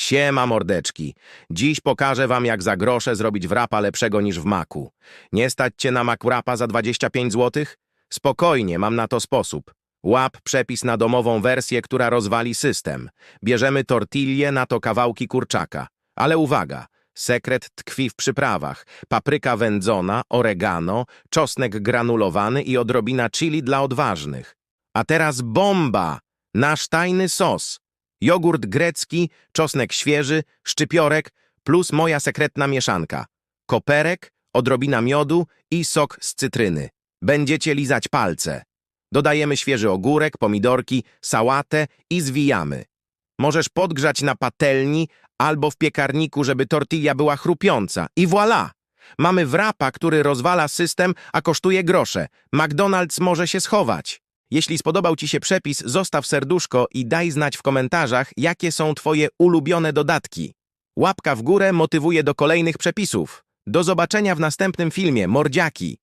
Siema mordeczki. Dziś pokażę wam jak za grosze zrobić wrapa lepszego niż w maku. Nie stać cię na makurapa za 25 zł? Spokojnie, mam na to sposób. Łap przepis na domową wersję, która rozwali system. Bierzemy tortillę, na to kawałki kurczaka. Ale uwaga, sekret tkwi w przyprawach. Papryka wędzona, oregano, czosnek granulowany i odrobina chili dla odważnych. A teraz bomba! Nasz tajny sos. Jogurt grecki, czosnek świeży, szczypiorek plus moja sekretna mieszanka. Koperek, odrobina miodu i sok z cytryny. Będziecie lizać palce. Dodajemy świeży ogórek, pomidorki, sałatę i zwijamy. Możesz podgrzać na patelni albo w piekarniku, żeby tortilla była chrupiąca. I voilà! Mamy wrapa, który rozwala system, a kosztuje grosze. McDonald's może się schować. Jeśli spodobał Ci się przepis, zostaw serduszko i daj znać w komentarzach, jakie są Twoje ulubione dodatki. Łapka w górę motywuje do kolejnych przepisów. Do zobaczenia w następnym filmie, mordziaki!